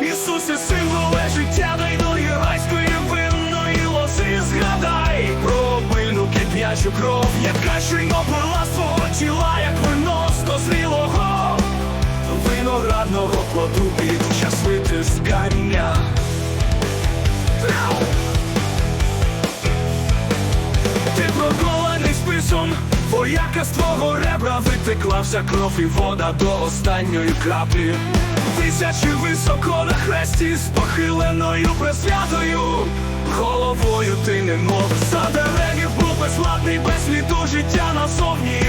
Ісусе, символе життя дайної райської винної лози згадай про пильну кип'ячу кров, яка щойно пила з твого тіла, як вино з дозрілого виноградного плоду під час витискання. Ти проколений списом, вояка з твого ребра витекла вся кров і вода до останньої краплі. Тисячі високо на хресті з похиленою пресвятою головою ти не мов за деревів був безладний, без сліду життя назовні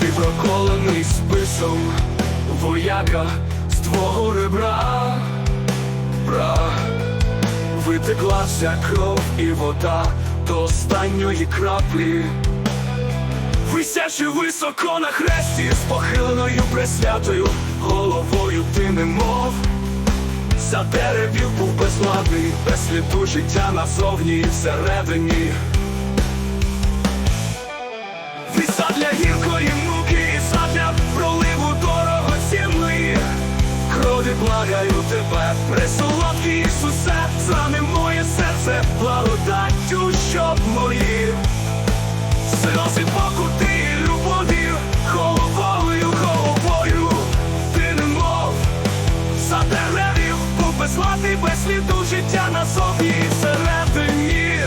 Ти проколений списом вояка з твого ребра, бра. Витекла вся кров і вода до останньої краплі. Висячи високо на хресті з похиленою пресвятою головою ти не мов За деревів був безладний, без сліду життя назовні і всередині присолодкий Ісусе, зрани моє серце, благодаттю, щоб мої Сльози покути любові, головою, головою, ти не мов за деревів, був безладний, без сліду життя назовні і всередині.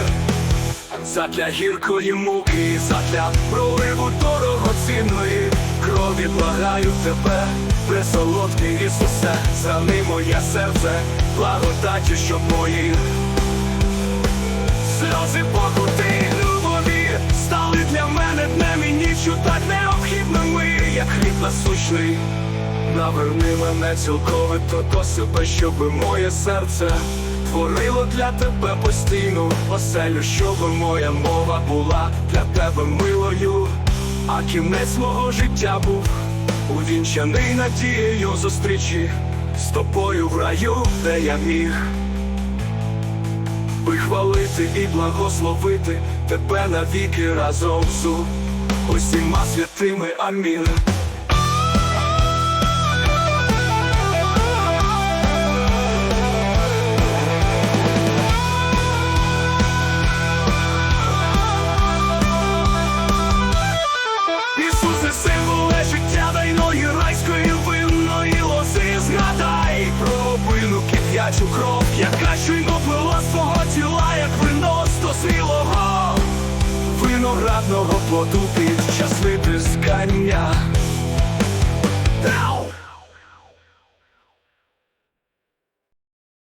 Задля гіркої муки, задля проливу дорогоцінної крові благаю тебе, пресолодкий Ісусе, зрани моє серце, благодаттю, щоб мої Сльози покути любові стали для мене днем і ніччю так необхідними, як хліб насущний. Наверни мене цілковито до себе, щоби моє серце творило для тебе постійну оселю, щоби моя мова була для тебе милою, а кінець мого життя був увінчаний надією зустрічі з тобою в раю, де я міг вихвалити і благословити тебе навіки разом з усіма святими. Амінь. виноградного плоду під час витискання.